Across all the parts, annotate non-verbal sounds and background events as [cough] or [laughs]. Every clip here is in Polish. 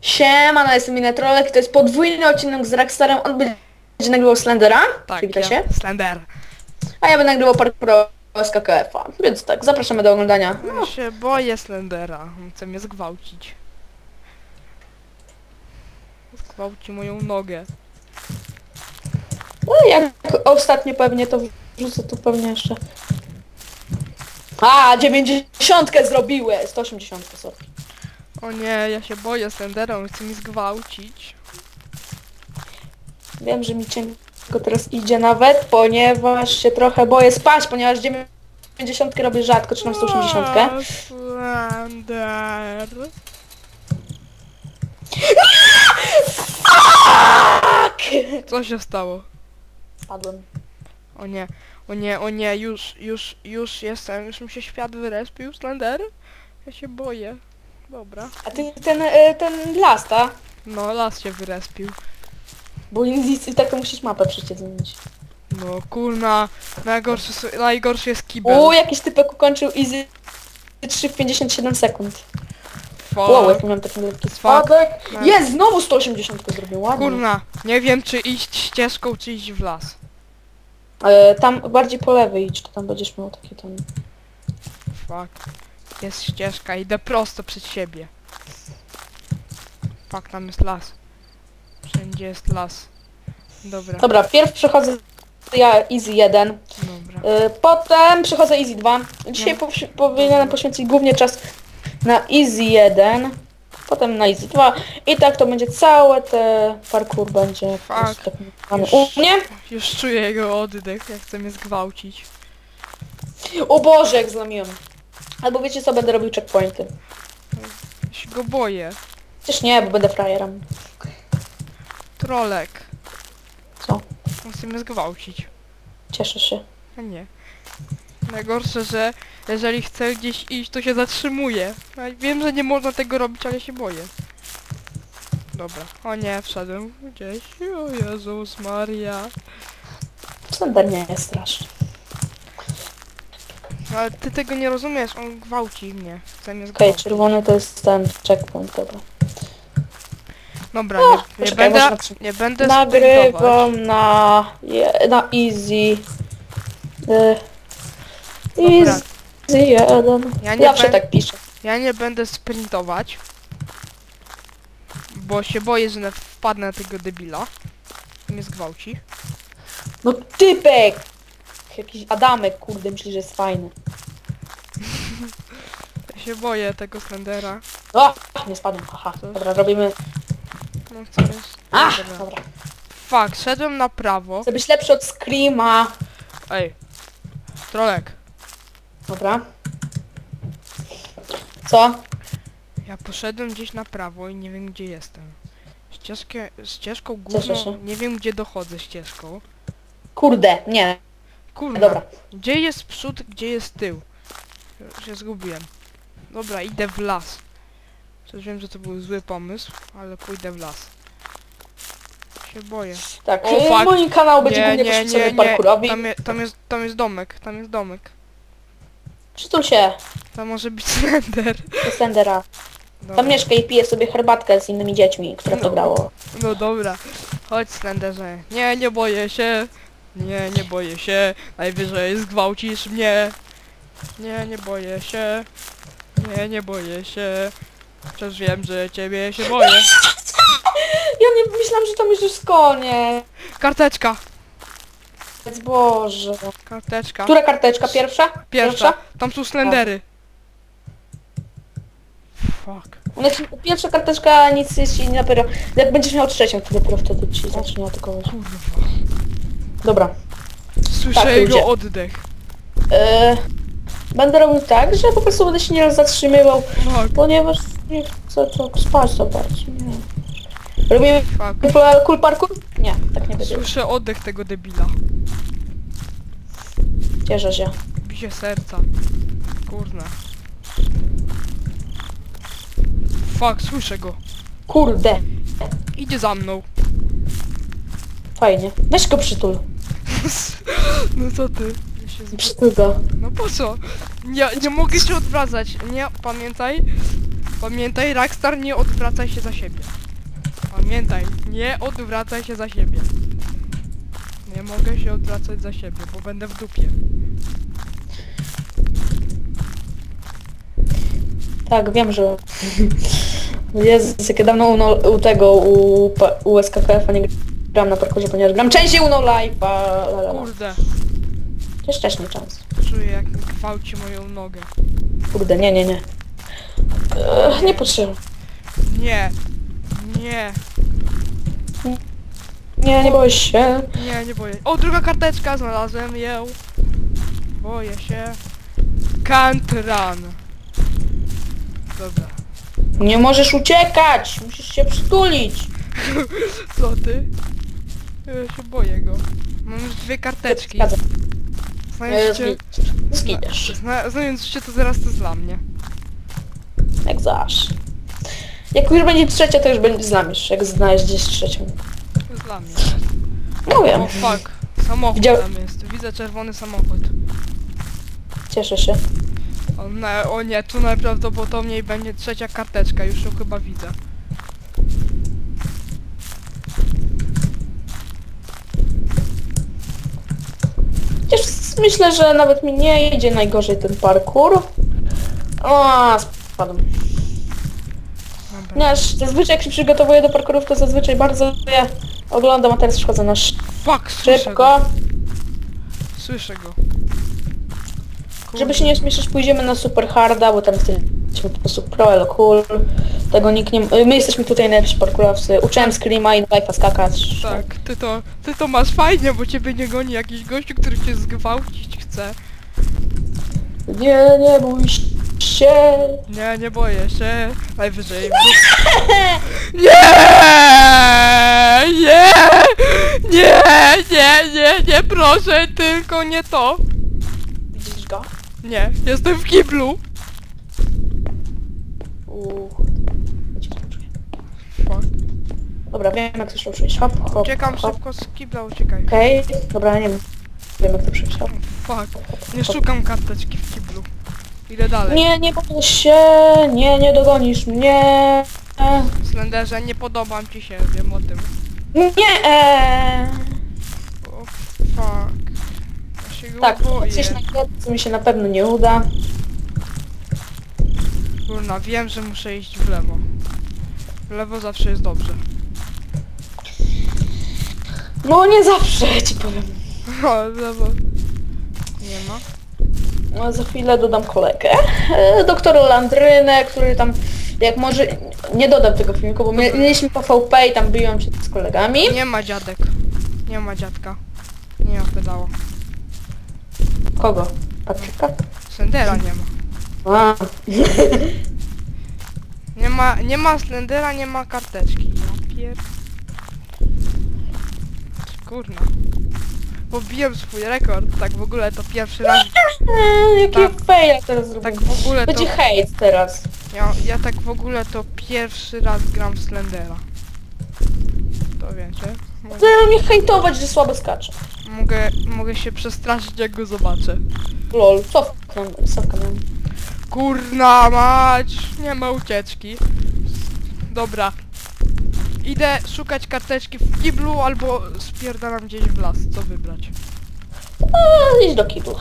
Siema, no jestem Minetrolek i to jest podwójny odcinek z Rockstarem. On będzie nagrywał Slendera, Tak, przywita się, Slender. a ja będę nagrywał Park Pro z KKF-a. Więc tak, zapraszamy do oglądania. Ja się boję Slendera. On chce mnie zgwałcić. Zgwałci moją nogę. No jak ostatnio pewnie to wrzucę tu pewnie jeszcze. A, 90 zrobiły! 180, sorry. O nie, ja się boję Slendera, on chce mi zgwałcić. Wiem, że mi cienko teraz idzie nawet, ponieważ się trochę boję spać, ponieważ 90 robię rzadko, czy tam 180. A, Slender. Co się stało? Spadłem. O nie, o nie, o nie, już, już, już jestem, już mi się świat wyrespił, Slender. Ja się boję. Dobra. A ty ten, e, ten las, ta? No, las się wyrespił. Bo nic i tak to musisz mapę przecież zmienić. No, kurna, najgorszy, s- najgorszy jest kibel. U, jakiś typek ukończył easy 3 w 57 sekund. Fuck. Wow, jak miałem taki lekki spadek. Jest, znowu 180 zrobił, ładnie. Kurna, nie wiem czy iść ścieżką, czy iść w las. E, tam bardziej po lewej idź, to tam będziesz miał taki ten... Fuck. Jest ścieżka, idę prosto przed siebie. Fuck, tam jest las. Wszędzie jest las. Dobra, Dobra, pierw przechodzę ja easy 1. dobra. E, potem przechodzę easy 2. Dzisiaj No. powi- powinienem poświęcić głównie czas na easy 1. Potem na easy 2. I tak to będzie całe te parkour będzie po prostu tak nazywany. Już- u mnie. Już czuję jego oddech, jak chce mnie zgwałcić. O Boże, jak zlamiłem. Albo wiecie co, będę robił checkpointy. Ja się go boję. Przecież nie, bo będę frajerem. Trolek. Co? Mnie zgwałcić. Cieszę się. A nie. Najgorsze, że jeżeli chcę gdzieś iść, to się zatrzymuje. Wiem, że nie można tego robić, ale się boję. Dobra. O nie, wszedłem gdzieś. O Jezus Maria. Slender nie jest straszny. No, Ale ty tego nie rozumiesz, on gwałci mnie. Mnie Okej, zgwałcić. czerwony to jest ten checkpoint, dobra. Dobra, O, nie, nie poczekaj, będę, można przy- nie będę sprintować. Nagrywam na, je, na easy. Y, Dobra. easy jeden. Ja nie Zawsze bę- tak piszę. Ja nie będę sprintować. Bo się boję, że na- wpadnę na tego debila. i Mnie zgwałci. No typek! Jakiś Adamek, kurde, myśli, że jest fajny. Ja się boję tego Slendera. O! Nie spadłem, aha. Co? Dobra, robimy... No co jest? Dobra. Dobra. Fuck, szedłem na prawo. Chcę być lepszy od Screama. Ej. Trolek. Dobra. Co? Ja poszedłem gdzieś na prawo i nie wiem gdzie jestem. Ścieżkę, ścieżką Cieszę się. nie wiem gdzie dochodzę ścieżką. Kurde, nie. Kurna, Dobra. gdzie jest przód, gdzie jest tył? Się zgubiłem. Dobra, idę w las. Przecież wiem, że to był zły pomysł, ale pójdę w las. Się boję. Tak, O, fuck. mój kanał będzie Nie, głównie nie, poświęcony nie, nie. parkurowi. Tam, je, tam, jest, tam jest domek, tam jest domek. Przytul się Tam może być [laughs] Slender. Slendera. Dobra. Tam mieszka i pije sobie herbatkę z innymi dziećmi, które to No. grało. No dobra, chodź Slenderze. Nie, nie boję się. Nie, nie boję się. Najwyżej zgwałcisz mnie. Nie, nie boję się. Nie, nie boję się. Przecież wiem, że ciebie się boję. Ja nie myślałam, że tam już jest koniec. Karteczka. Boże. Karteczka. Która karteczka? Pierwsza? Pierwsza. Tam są Slendery. Fuck. Znaczy, pierwsza karteczka nic jest ci nie dopiero. Jak będziesz miał trzecią, to dopiero wtedy ci zacznie atakować. Kurwa. Dobra. Słyszę Tak, jego ludzie. oddech. E, będę robił tak, że po prostu będę się nie zatrzymywał, Fuck. ponieważ nie chcę tak spać za bardzo. Nie. Robimy Fuck. cool- parkour? Nie, tak nie będzie. Słyszę oddech tego debila. Cieszę się. Bije serca. Kurna. Fuck, słyszę go. Kurde. Idzie za mną. Fajnie. Weź go przytul. No co ty? Ja się. No po co? Nie, nie mogę się odwracać. Nie, pamiętaj. Pamiętaj, Rockstar, nie odwracaj się za siebie. Pamiętaj, nie odwracaj się za siebie. Nie mogę się odwracać za siebie, bo będę w dupie. Tak, wiem, że... [laughs] Jezus, jakie dawno u, no, u tego, u, pa- u SKKF-a nie gram na parkurze, ponieważ gram częściej u No Life'a. Kurde, Też też nie czas. czuję jak gwałci moją nogę. Kurde, nie, nie, nie. Ech, nie potrzeba. Nie, nie, Nie, nie boję się. nie, nie boję. O, druga karteczka, znalazłem ją. Boję się. Can't run. Dobra. Nie możesz uciekać! Musisz się przytulić! Co ty? Ja się boję go. Mam już dwie karteczki. Zgadzam. Znając cię, Zginiesz. zna, znając cię to zaraz to dla mnie. Jak zawsze. Jak już będzie trzecia, to już będzie znamiesz, jak znajdziesz trzecią. Dla mnie. No wiem, O fuck. Samochód Widział- tam jest. Widzę czerwony samochód. cieszę się. O, ne, o nie, tu najprawdopodobniej będzie trzecia karteczka. Już ją chyba widzę. Chociaż myślę, że nawet mi nie idzie najgorzej ten parkour. O, spadłem. Dobra. Ponieważ zazwyczaj jak się przygotowuję do parkourów, to zazwyczaj bardzo je oglądam, a teraz przychodzę na sz- Fuck, słyszę go. szybko. Słyszę go. Żeby się nie śmieszyć, pójdziemy na super harda, bo tam jesteśmy po prostu pro, elo cool. Tego nikt nie... My jesteśmy tutaj najlepsi parkourowcy. Uczyłem Screama i Life'a skakać. Tak, ty to, ty to masz fajnie, bo ciebie nie goni jakiś gościu, który cię zgwałcić chce. Nie, nie bój się. Nie, nie boję się. Najwyżej. Nie! Nie! Nie! Nie, nie, nie, proszę, tylko nie to. Widzisz go? Nie, jestem w kiblu. Uuu. Fuck. Dobra, wiem jak to przejść. Hop, hop, Uciekam hop. szybko z kibla, uciekaj. Okej, dobra, nie wiem. Wiem jak to przejść. Hop. Fuck. Nie szukam karteczki w kiblu. Idę dalej. Nie, nie boję się. Nie, nie dogonisz mnie. Slenderze, nie podobam ci się, wiem o tym. Nie, eee. O fuck. Ja się go Tak, boję. coś na co mi się na pewno nie uda. Kurna, wiem, że muszę iść w lewo. W lewo zawsze jest dobrze. No nie zawsze ci powiem. O, lewo. Nie ma. No, za chwilę dodam kolegę. E, Doktor Landrynę, który tam, jak może, nie dodam tego filmiku, bo mie- mieliśmy PvP i tam biłem się z kolegami. Nie ma dziadek. Nie ma dziadka. Nie ma pedała. Kogo? Patryka? Slendera nie ma. A, [laughs] Nie ma, nie ma Slendera, nie ma karteczki. Ja pier... Kurna. Pobiłem swój rekord. Tak w ogóle to pierwszy raz. e, [laughs] jaki Tak. fail teraz zrobię. Tak w ogóle to... Będzie hejt teraz. Ja, ja tak w ogóle to pierwszy raz gram w Slendera. To wiecie? Mogę, Zaraz mnie hejtować, że słabo skacze. mogę, mogę się przestraszyć jak go zobaczę. Lol, cofka, cofka miałem. Kurna mać! Nie ma ucieczki. Dobra. Idę szukać karteczki w kiblu albo spierdalam gdzieś w las. Co wybrać? Idź do kibla.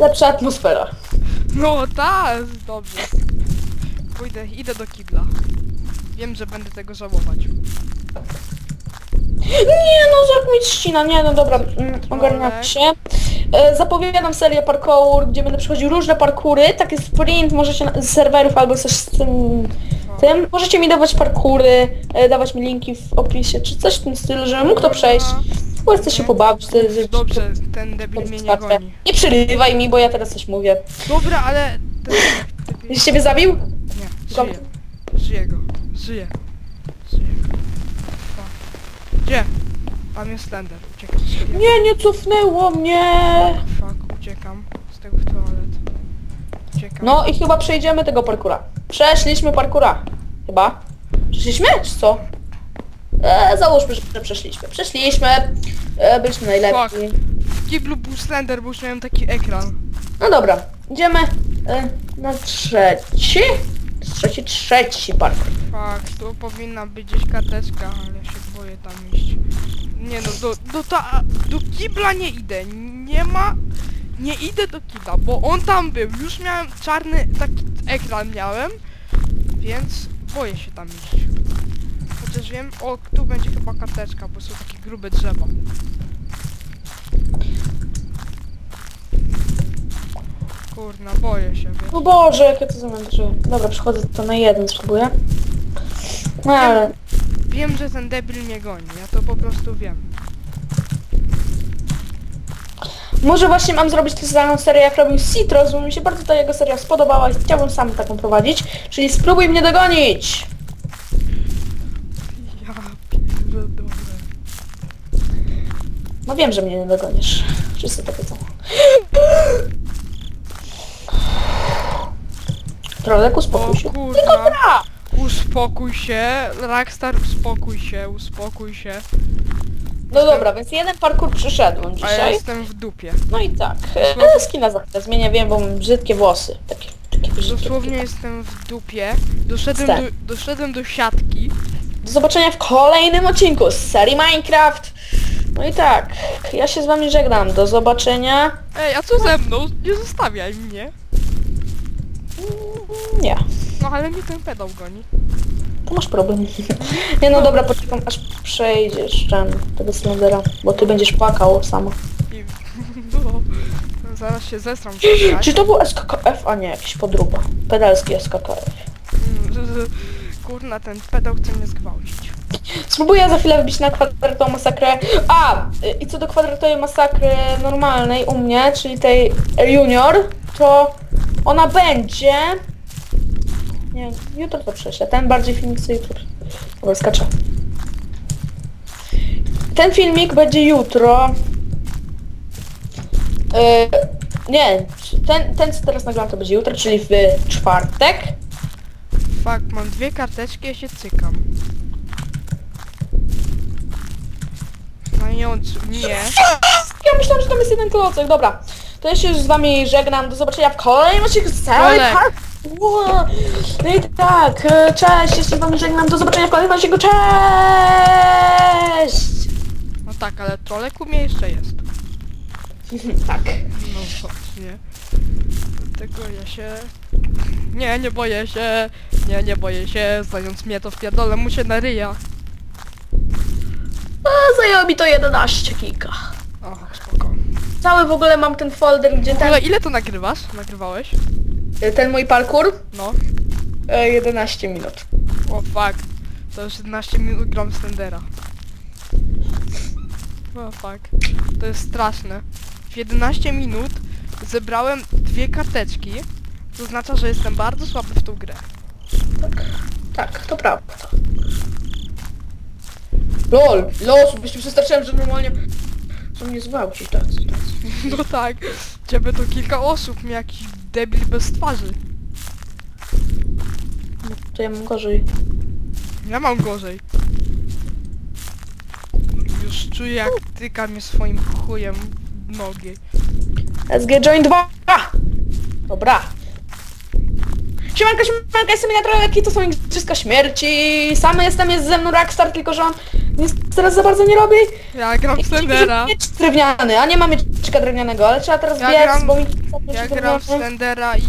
Lepsza atmosfera. No tak, dobrze. Pójdę, idę do kibla. Wiem, że będę tego żałować. Nie no, jak mi ścina, nie no dobra, mm, ogarniam się. E, zapowiadam serię parkour, gdzie będę przechodził różne parkury, taki sprint, możecie na, z serwerów albo coś z tym, tym. Możecie mi dawać parkury, e, dawać mi linki w opisie, czy coś w tym stylu, żebym mógł to przejść. Bo chcę się pobawić. To, to, Dobrze, ten debil mnie nie goni. Nie przerywaj mi, bo ja teraz coś mówię. Dobra, ale... Ten debil... Ciebie zabił? Nie, żyje. Żyje go. Żyje. Żyje. O. Gdzie? Tam jest Slender. Uciekam. Nie, nie cofnęło mnie. Fuck, uciekam z tego toalet. Uciekam. No i chyba przejdziemy tego parkura. Przeszliśmy parkura. Chyba. Przeszliśmy? Czy co? E, załóżmy, że przeszliśmy. Przeszliśmy. E, byliśmy najlepsi. W kiblu był Slender, bo już miałem taki ekran. No dobra. Idziemy e, na trzeci. trzeci, trzeci parkour. Fakt, tu powinna być gdzieś karteczka, ale ja się boję tam iść. Nie no, do, do, ta, do kibla nie idę, nie ma... Nie idę do kibla, bo on tam był, już miałem czarny taki ekran miałem, więc boję się tam iść. Chociaż wiem, o, tu będzie chyba karteczka, bo są takie grube drzewa. Kurna, boję się, wiesz. No Boże, jakie to zamęczyło. Dobra, przychodzę to na jeden, spróbuję. No ale... Wiem, że ten debil mnie goni, ja to po prostu wiem. Może właśnie mam zrobić tę samą serię jak robił Citrus, bo mi się bardzo ta jego seria spodobała i chciałbym sam taką prowadzić. Czyli spróbuj mnie dogonić! Ja pierdolę. No wiem, że mnie nie dogonisz. Wszyscy to wiedzą. Trolek, uspokój się. Tylko tra! Uspokój się, Rockstar, uspokój się, uspokój się. No dobra, więc jeden parkour przyszedłem A ja dzisiaj. jestem w dupie. No i tak. E, skina za chwilę zmienię, wiem, bo mam brzydkie włosy. Takie, takie brzydkie. Dosłownie jestem w dupie. Doszedłem Tak. do, doszedłem do siatki. Do zobaczenia w kolejnym odcinku z serii Minecraft. No i tak, ja się z wami żegnam. Do zobaczenia. Ej, a co ze mną? Nie zostawiaj mnie. Nie, No ale mnie ten pedał goni. Masz problem. Nie no dobra, poczekam aż przejdziesz ten, tego Slendera, bo ty będziesz płakał sama. I... No, zaraz się zesram. przegrać. Czy to był SKKF? A nie, jakiś podróba. Pedalski SKKF. Mm, [laughs] Kurna, ten pedał chce mnie zgwałcić. Spróbuję za chwilę wbić na kwadratową masakrę. A! y, I co do kwadratowej masakry normalnej u mnie, czyli tej junior, to ona będzie... Nie, jutro to prześlę. Ten bardziej filmik co jutro. Dobra, skaczę. Ten filmik będzie jutro. Yy, nie, ten, ten co teraz nagrałem to będzie jutro, czyli w czwartek. Fakt, mam dwie karteczki, ja się cykam. Mając mnie. Ja myślałam, że tam jest jeden klocek, dobra. To ja się już z wami żegnam, do zobaczenia w kolejnym odcinku z całej Kolek. Ło. No i tak, e, cześć, z wami żegnam, do zobaczenia w kolejnym odcinku, cześć! No tak, ale trolek u mnie jeszcze jest. [laughs] tak. No właśnie. Dlatego ja się... Nie, nie boję się. Nie, nie boję się. Znając mnie to wpierdolę mu się na ryja. A, zajęło mi to 11 giga. O, spoko. Cały w ogóle mam ten folder, gdzie W ogóle ten, ile to nagrywasz? Nagrywałeś? Ten mój parkour, No. e, 11 minut. O fuck. To już 11 minut gram Slendera. O fuck. To jest straszne. W 11 minut zebrałem dwie karteczki. To oznacza, że jestem bardzo słaby w tą grę. Tak, to prawda. LOL, los, byście przestraszyłem, że normalnie są mnie zgwałcić, tacy, tacy. [laughs] No tak. Ciebie to kilka osób, mnie jakiś debil bez twarzy. No, to ja mam gorzej. Ja mam gorzej. Już czuję jak tyka mnie swoim chujem w nogi. SG Join 2! Dobra. Siemanko, siemanko, jestem Inatroleki, to są Igrzyska Śmierci. Sam jestem, jest ze mną Rockstar, tylko że on teraz za bardzo nie robi. Ja gram w Slendera. Miecz drewniany, a nie ma mieczka drewnianego, ale trzeba teraz Ja biec, gram- bo mi... Ja gram w Slendera i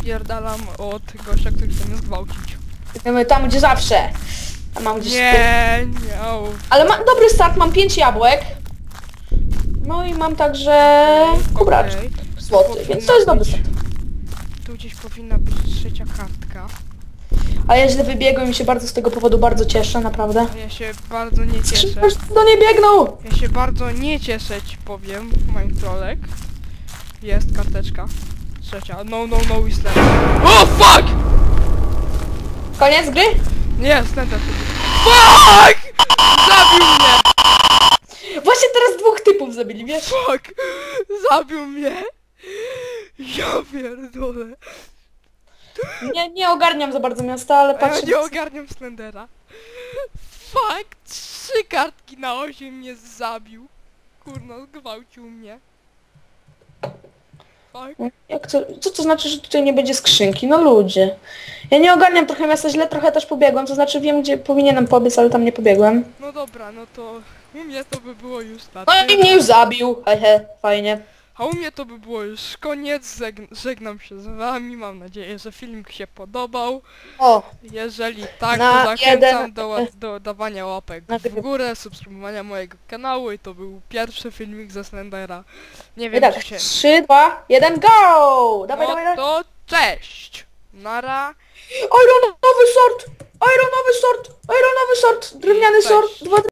spierdalam od gościa, który chce mnie zgwałcić. Tam, gdzie zawsze. Tam mam gdzieś... Nie, nie. Ale mam dobry start, mam 5 jabłek. No i mam także kubracz złoty, więc to jest dobry start. Tu gdzieś powinna być trzecia kartka. A ja źle wybiegłem i się bardzo z tego powodu bardzo cieszę, naprawdę. Ja się bardzo nie cieszę. Skrzynkarz do niej biegną! Ja się bardzo nie cieszę ci powiem, moim trolek. Jest karteczka. Trzecia. No, no, no i Slender. O fuck! Koniec gry? Nie, Slender. Fuck! Zabił mnie! Właśnie teraz dwóch typów zabili, wiesz? Fuck! Zabił mnie! Ja pierdolę. Nie, nie ogarniam za bardzo miasta, ale A ja patrzę... nie ogarniam Slendera. Fuck! Trzy kartki na osiem mnie zabił. Kurno, zgwałcił mnie. tak? Jak to, co to znaczy, że tutaj nie będzie skrzynki? No ludzie. Ja nie ogarniam trochę miasta, źle trochę też pobiegłem, to znaczy wiem gdzie powinienem pobiec, ale tam nie pobiegłem. No dobra, no to u mnie to by było już No i mnie już zabił, hehe, fajnie. A u mnie to by było już koniec, Żegn żegnam się z wami, mam nadzieję, że filmik się podobał. O, Jeżeli tak, Na to zachęcam jeden- do, ła- do dawania łapek Na w górę, subskrybowania mojego kanału i to był pierwszy filmik ze Slendera. Nie i wiem tak, czy się... 3, 2, 1, go! Dawaj, No dawaj, dawaj. to cześć! Nara. Ironowy sort! Ironowy sort! Ironowy sort! Drewniany Cześć. sort! Dwa